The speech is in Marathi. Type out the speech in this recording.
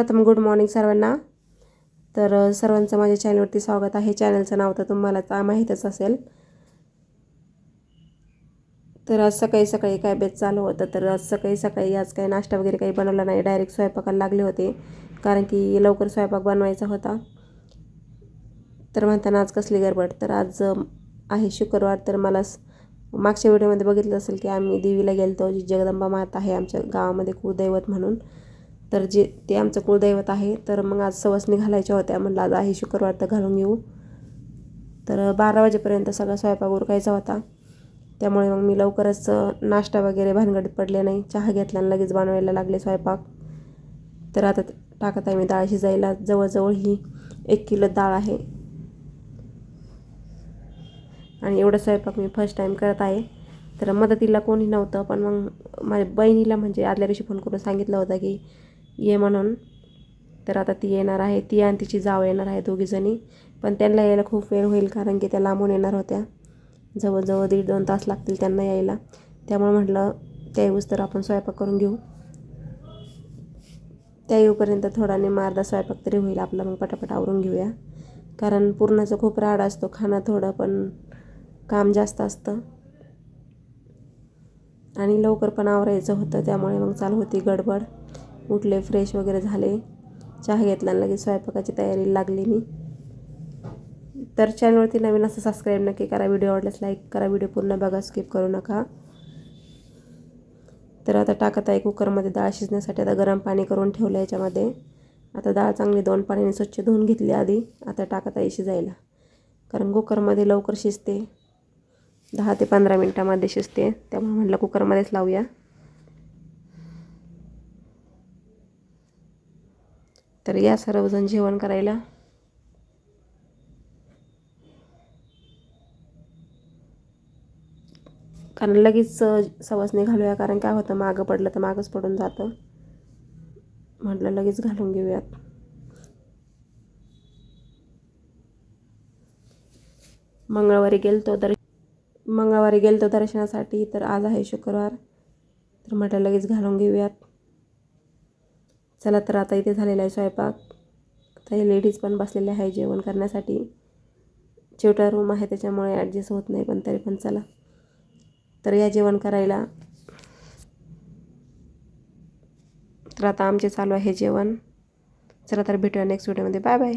प्रथम गुड मॉर्निंग सर्वांना. तर सर्वांचं माझ्या चॅनलवरती स्वागत आहे. चॅनलचं नाव तर तुम्हाला तर माहीतच असेल. तर आज सकाळी सकाळी काय बेत चालू होतं? तर आज सकाळी सकाळी आज काही नाश्ता वगैरे काही बनवला नाही. डायरेक्ट स्वयंपाकाला लागले होते. कारण की लवकर स्वयंपाक बनवायचा होता. तर म्हणताना आज कसली गडबड? तर आज आहे शुक्रवार. तर मला स- मागच्या व्हिडिओमध्ये बघितलं असेल की आम्ही देवीला गेलो जी जगदंबा माता आहे आमच्या गावामध्ये कुदैवत म्हणून. तर जे ते आमचं कुळदैवत आहे. तर मग आज सवसनी घालायच्या होत्या. म्हणलं आज आहे शुक्रवार तर घालून घेऊ तर बारा वाजेपर्यंत सगळा स्वयंपाक उरकायचा होता. त्यामुळे मग मी लवकरच नाश्ता वगैरे भानगडीत पडले नाही. चहा घेतला आणि लगेच बनवायला लागले स्वयंपाक. तर आता टाकत आहे मी डाळ शिजायला. जवळजवळ ही एक किलो डाळ आहे. आणि एवढं स्वयंपाक मी फर्स्ट टाईम करत आहे. तर मदतीला कोणी नव्हतं. पण मग माझ्या बहिणीला म्हणजे आदल्या दिवशी फोन करून सांगितलं होतं की ये म्हणून. तर आता ती येणार आहे. ती आणि तिची जाव येणार आहे दोघीजणी पण त्यांना यायला खूप वेळ होईल कारण की त्या लांबून येणार होत्या. जवळजवळ दीड दोन तास लागतील त्यांना यायला. त्यामुळे म्हटलं त्या येऊस तर आपण स्वयंपाक करून घेऊ. त्या येऊपर्यंत थोडाने मारदा स्वयंपाक तरी होईल आपला. मग पटापट आवरून घेऊया. कारण पूर्णाचं खूप राड असतो. खाणं थोडं पण काम जास्त असतं. आणि लवकर पण आवरायचं होतं. त्यामुळे मग चालू होती गडबड. उठले फ्रेश वगैरे झाले. चहा घेतला लगेच स्वयंपाकाची तयारी लागली मी. तर चॅनलवरती नवीन असं सबस्क्राईब नक्की करा. व्हिडिओ आवडल्यास लाईक करा. व्हिडिओ पूर्ण बघा. स्किप करू नका. तर आता टाकत आहे कुकरमध्ये डाळ शिजण्यासाठी. आता गरम पाणी करून ठेवलं याच्यामध्ये. आता डाळ चांगली दोन पाण्याने स्वच्छ धुवून घेतली आधी. आता टाकत आहे शिजायला. कारण कुकरमध्ये लवकर शिजते. दहा ते पंधरा मिनटामध्ये शिजते. त्यामुळे म्हटलं कुकरमध्येच लावूया. तर या सर्वजण जेवण करायला. कारण लगेच सवासने घालूया कारण काय होतं मागं पडलं तर मागंच पडून जातं. म्हटलं लगेच घालून घेऊयात. मंगळवारी गेलतो दर मंगळवारी गेलतो दर्शनासाठी तर आज आहे शुक्रवार. तर म्हटलं लगेच घालून घेऊयात. चला तर आता इथे झालेला आहे स्वयंपाक. आता हे लेडीज पण बसलेले आहे जेवण करण्यासाठी. छोटा रूम आहे त्याच्यामुळे ॲडजस्ट होत नाही पण तरी पण चला. तर या जेवण करायला. तर आता आमचे चालू आहे जेवण. चला तर भेटूया नेक्स्ट व्हिडिओमध्ये बाय बाय